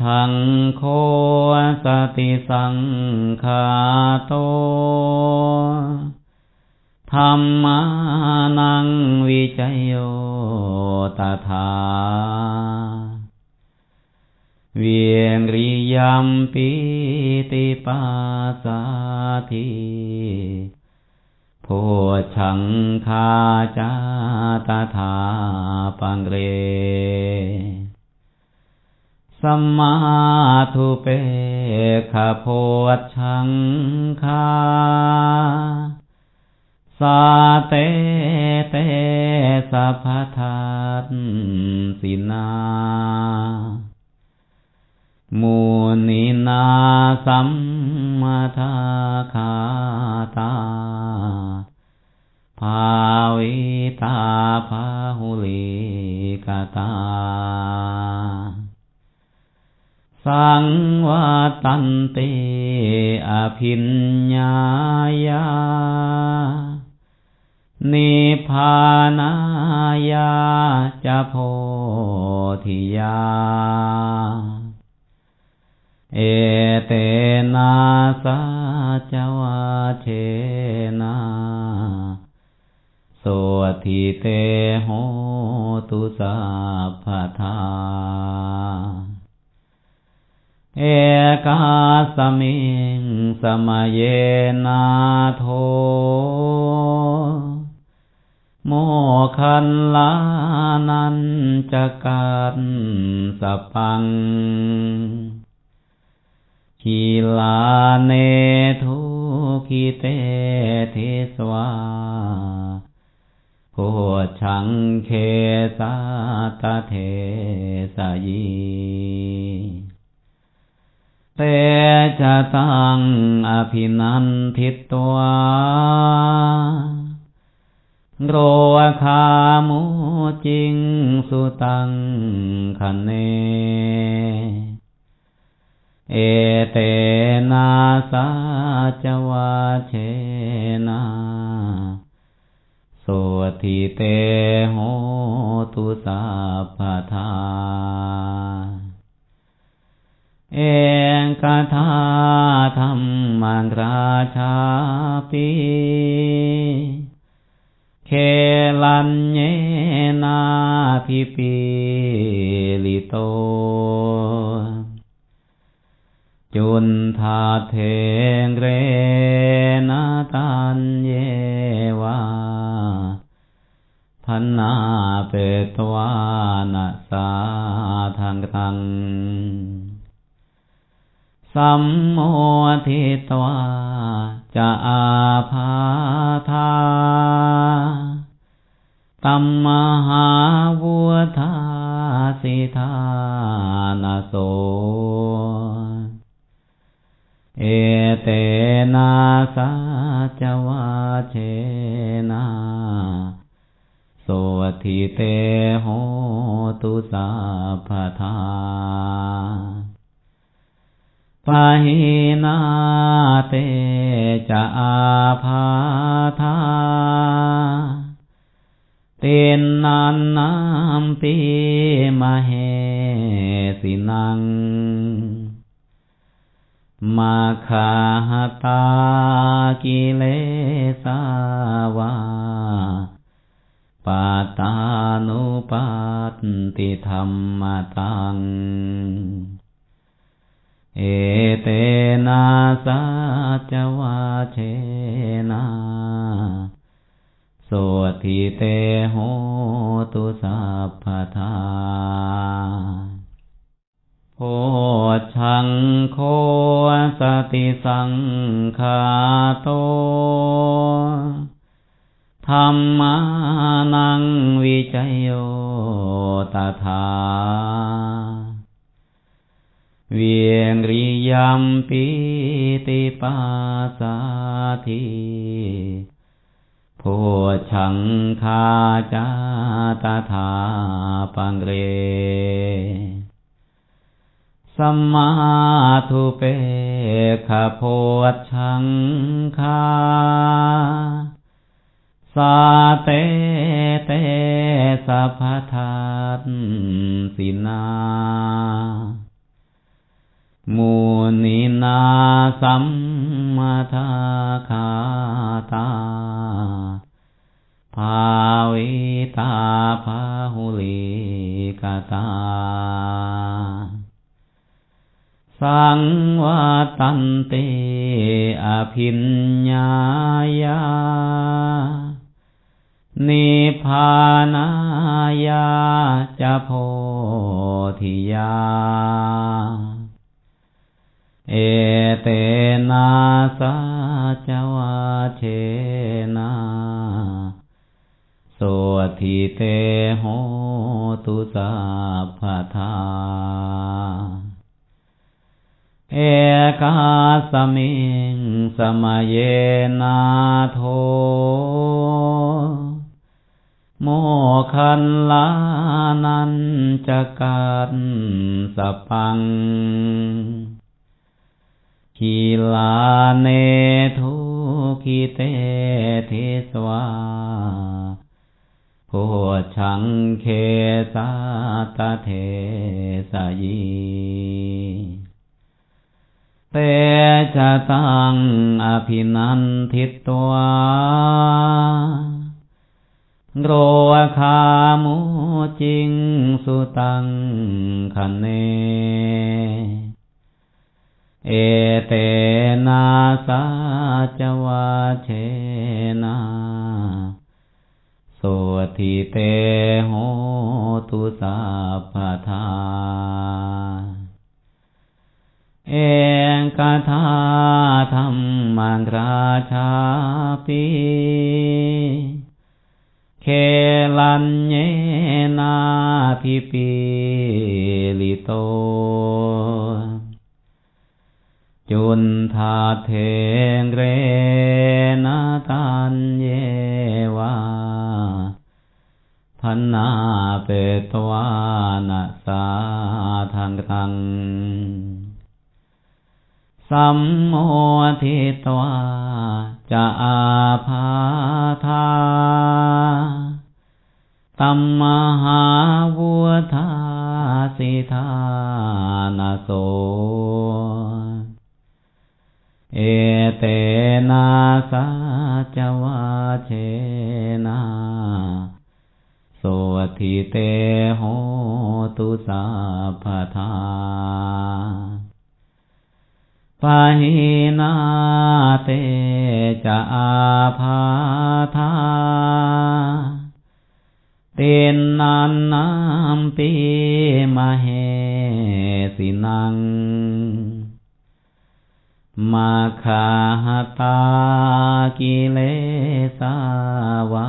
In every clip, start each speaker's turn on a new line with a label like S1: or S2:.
S1: ชังโคสติสังคาโต ธรรมานังวิจโยตถาเวียงริยมปิติปัสสาธิโพชังคาจาตถาปังเร สัมมาทุเปขโพชังคาสาเตเตสัพทัสสินามูนินาสัมมาทาคาตา ภาวิตาภาหุลิกตา สังวาตันติอภิญญายานิพานายาจะโพธิยา เอเตนาสัจวาเชนาโสทิเตโหตุสัพพทา เอกาสมิงสมเยนาโท โมคันลานันจะกันสปังขีลาเนทุขิเตเทสวาโพชังเคสาตเทสยี เตจะตังอภินันทิตวาโรคามุจิงสุตังคันเน เอเตนาสาจวาเชนาโสทิเตโหตุสัพพทา เองกทาธรรมังราชาปีเคลันเยนาทิปิลิโต จุนทาเทงเรนาตันเยวาพันนาเปตวานาสาทางตัง สัมโมทิตวาจะอาภาธาตัมมหาวุธาสิทานาโส เอเตนาสาจวาเชนาโสทิเตโหตุสั อาภาธาเตนนานนามปีมาเหสินัง มาคาหตากิเลสาวาปาตานุปัตติธรรมตัง เอเตนะสาจวาเชนะโสทิเตโหตุสัพพทาโพชังโคสติสังคาโตธรรมานังวิจโยตถา เวียงริยมปิติปัสสาธิโพชังคาจาตถาปังเร สัมมาทุเปขโพชังคาสาเตเตสัพพทัสสินา มูนินาสัมมาทาคาตา ภาวิตาภาหุลิกตา สังวัตันเตอภิญญายา นิพานายาจะโพธิยา เอเตนะสัจวะเชนะโสทิเตโหตุสัพพทาเอกาสมิงสมัยเยนาโท โมคันลานันจกันสปัง ขีลาเนทุกิเตเทสวาโพชังเคสาตเทสยีเตจะตังอภินันทิตตวาโรคามุจิงสุตังคันเน เอเตนาสาจวาเชนาโสทิเตโหตุสัพพทา เองกทาธรรมันราชาปีเคลันเยนาทิปิลิโต จุนทาเทงเรนาตันเยวาพันนาเปตวานาสาทางทัง สัมโมทิตวาจะอาภาธาตัมมหาวุธาสิทานาโส เอเตนาสาจวาเชนาโสทิเตโหตุสัพพทาปาหินาเตจะอาภาธาเตนนานนามปีมาเหสินัง มาคาหตากิเลสาวา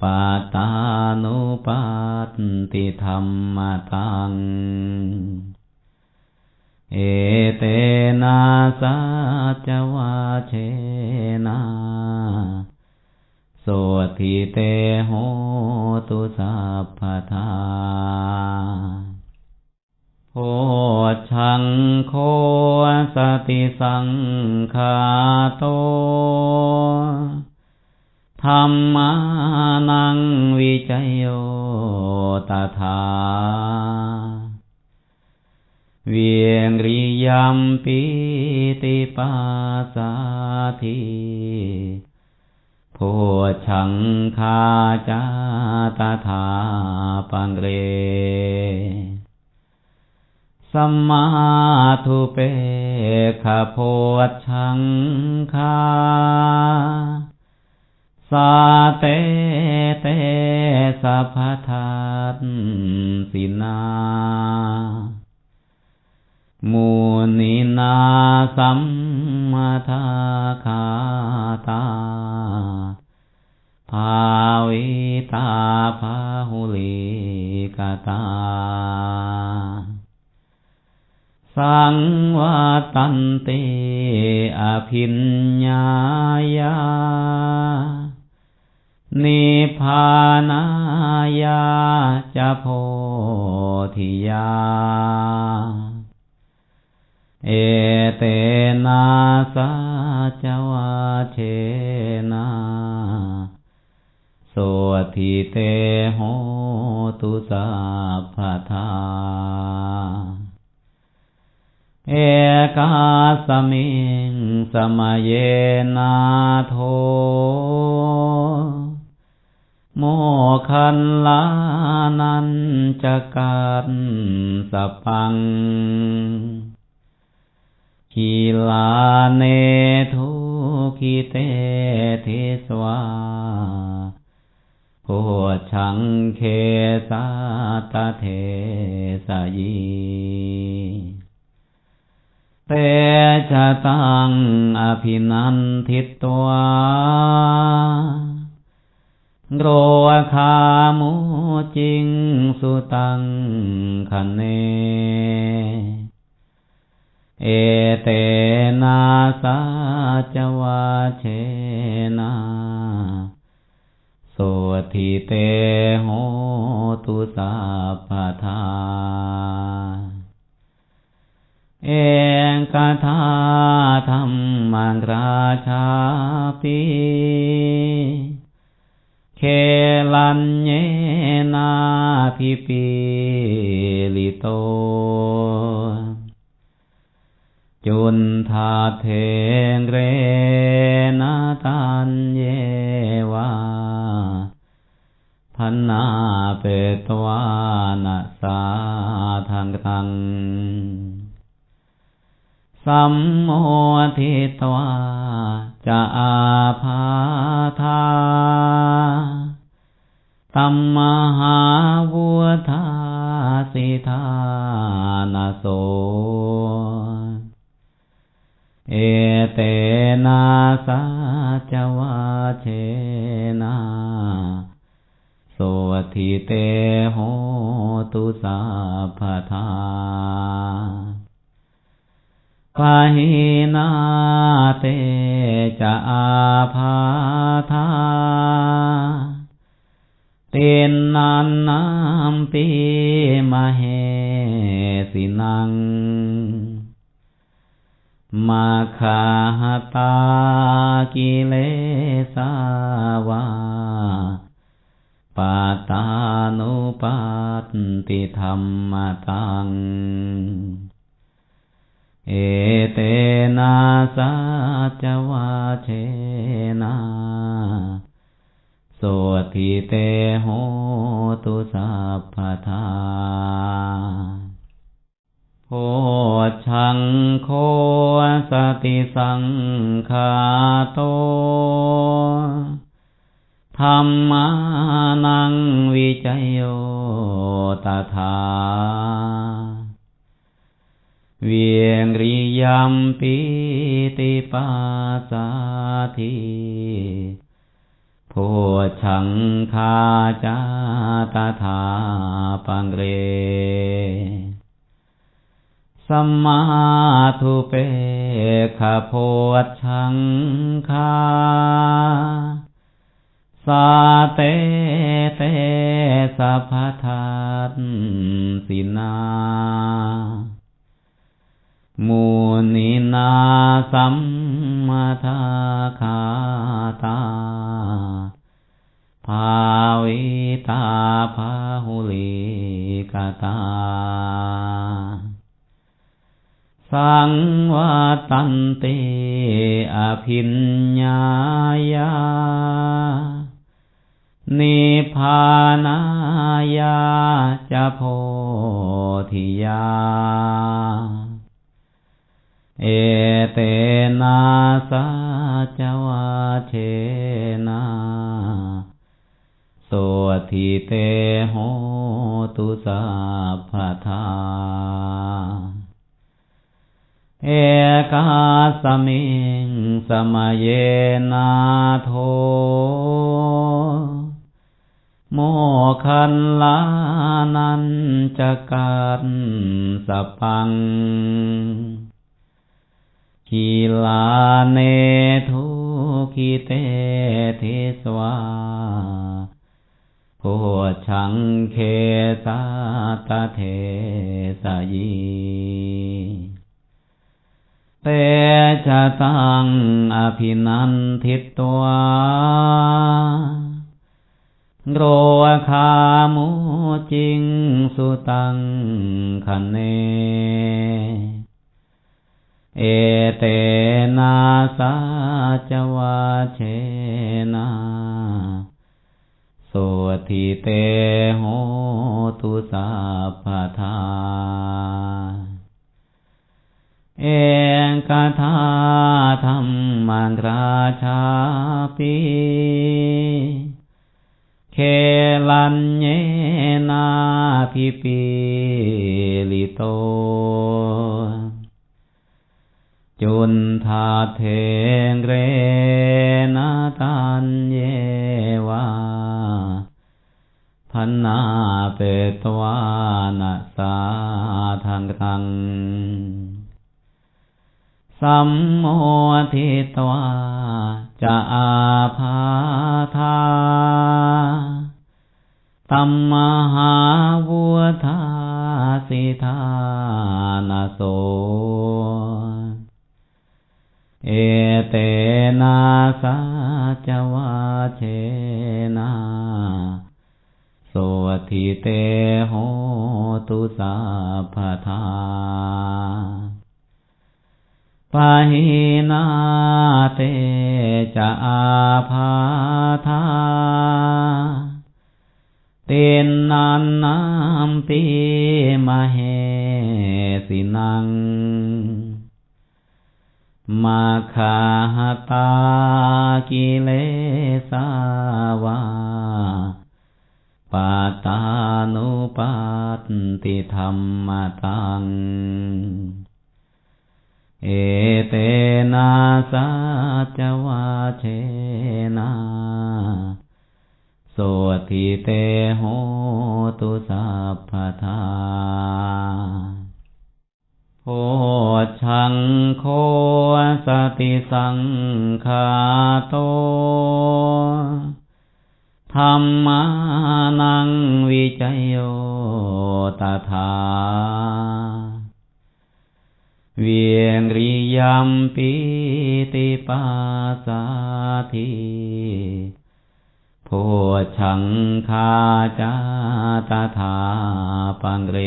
S1: ปาตานุปัตติธรรมตัง เอเตนะสัจวาเชนะโสทิเตโหตุสัพพทา โพชังโคสติสังคาโตธรรมานังวิจโยตถาเวียงริยมปิติปัสสาธิโพชังคาจาตถาปังเร สัมมาทุเปขโพชังคาสาเตเตสัพพทัสสินามูนินาสัมมาทาคาตาภาวิตาภาหุลิกตา สังวัตันเตอภิญญายา นิพานายาจะโพธิยา เอเตนะสัจวะเชนะทิเตโหตุสัพพทาเอกา สมิงสมเยนาโท โมคันลานันจะกันสปังขีลาเนทุคิเตเทสวาโพชังเคสาตเทสยี เตชะตังอภินันทิตวาโรคามุจิงสุตังคันเน เอเตนาสาจวาเชนาโสทิเตโหตุสัพพทา เองกทาธรรมังราชาปีเคลันเยนาพิปิลิโต จุนทาเทงเรนาตันเยวาพันนาเปตวานาสาทางตัง สัมโมทิตวาจะอาภาธาตัมมหาวุธาสิทานาโส เอเตนาสาจวาเชนาโสทิเตโหตุสัพพทา ปาหินาเตจะอาภาธาเตนนานนามปีมาเหสินัง มาคาหตากิเลสาวาปาตานุปัตติธรรมตัง เอเตนะสาจวาเชนะโสทิเตโหตุสัพพทาโพชังโคสติสังคาโตธรรมานังวิจโยตถา เวียงริยมปิติปัสสาธิโพชังคาจาตถาปังเร สัมมาทุเปขโพชังคาสาเตเตสัพพทัสสินา มูนินาสัมมาทาคาตา ภาวิตาภาหุลิกาตา สังวัตันเตอภิญญายา นิพานายาจะโพธิยา เอเตนะสาจวาเชนะโสทิเตโหตุสัพพทาเอกาสมิงสมเยนาโท โมคันลานันจกันสปัง ขีลาเนทุคิเตเทสวาโพชังเคสาตเทสยีเตชะตังอภินันทิตวาโรคามุจิงสุตังคเน เอเตนาสาจวาเชนาโสทิเตโหตุสัพพทา เองกทาธรรมังราชาปีเคลันเยนาพิปิลิโต จุนทาเทงเรนาตันเยวาพันนาเปตวานาสาทางรัง สัมโมทิตวาจะอาภาธาตัมมหาวุธาสิทานาโส เอเตนาสาจวาเชนาโสทิเตโหตุสัพพทาปะหินาเตจะอาภาธาเตนนันนามปีมเหสินัง มาคาหตากิเลสาวาปาตานุปัตติธรรมตัง เอเตนาสาจวาเชนาโสทิเตโหตุสัพพทา โพชังโคสติสังคาโตธรรมานังวิจัยโยตถาเวียงริยมปิติปัสสาธิโพชังคาจาตถาปังเร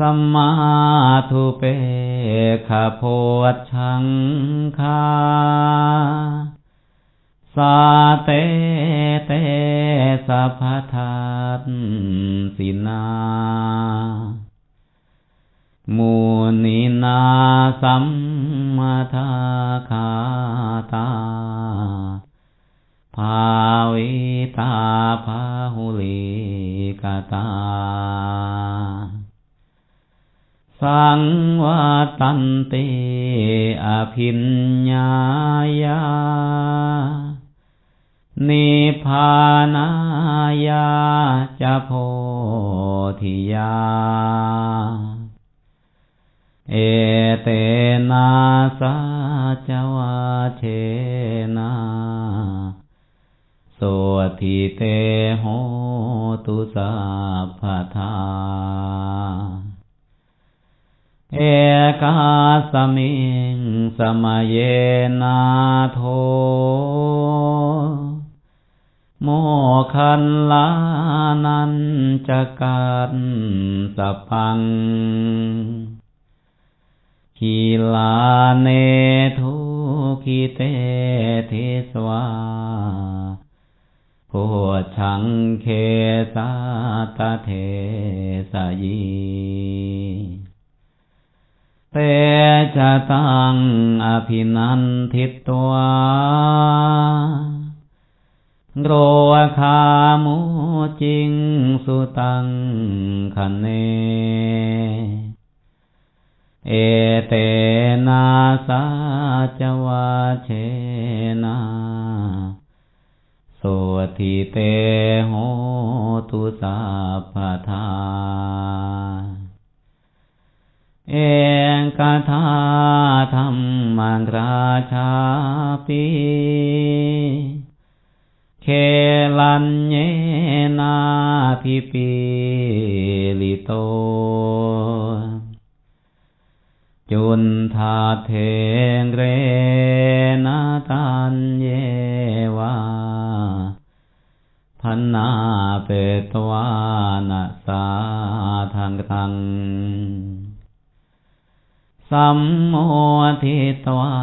S1: สัมมาทุเปขโพชังคาสาเตเตสัพพทัสสินามูนินาสัมมาทาคาตา ภาวิตาภาหุลิกตา สังวัตันติอภิญญายานิพพานายาจะโพธิยา เอเตนาสาจวาเชนาโสทิเตโหตุสัพพทา เอกาสมิงสมเยนาโท โมคันลานันจะกันสปังขีลาเนทุขิเตเทสวาโพชังเคสาตเทสยี เตจะตังอภินันทิตวาโรคามุจิงสุตังคันเน เอเตนาสาจวาเชนาโสทิเตโหตุสัพพทา เองกทาธรรมังราชาปีเคลันเยนาพิปิลิโต จุนทาเทงเรนาตันเยวาพันนาเปตวานาสาทางทัง สัมโมทิตวา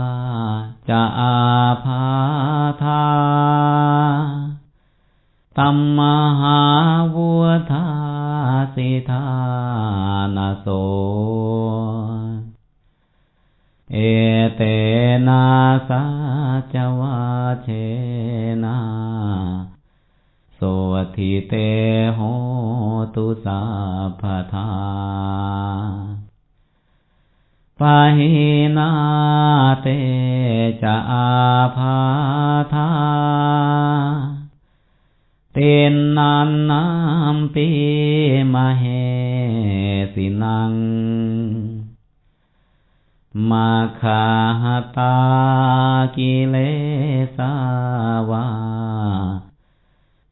S1: จะอาภาธาตัมมหาวุธาสิทานาโส เอเตนะสาจวาเชนะโสทิเตโหตุสัพพทา ปหินาเตจะอาภาธาเตนนานนามปีมาเหสินัง มาคาหตากิเลสาวา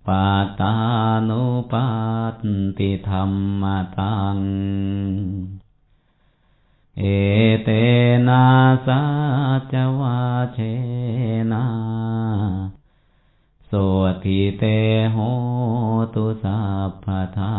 S1: ปาตานุปัตติธรรมตัง เอเตนะสัจวาเชนะโสทิเตโหตุสัพพทา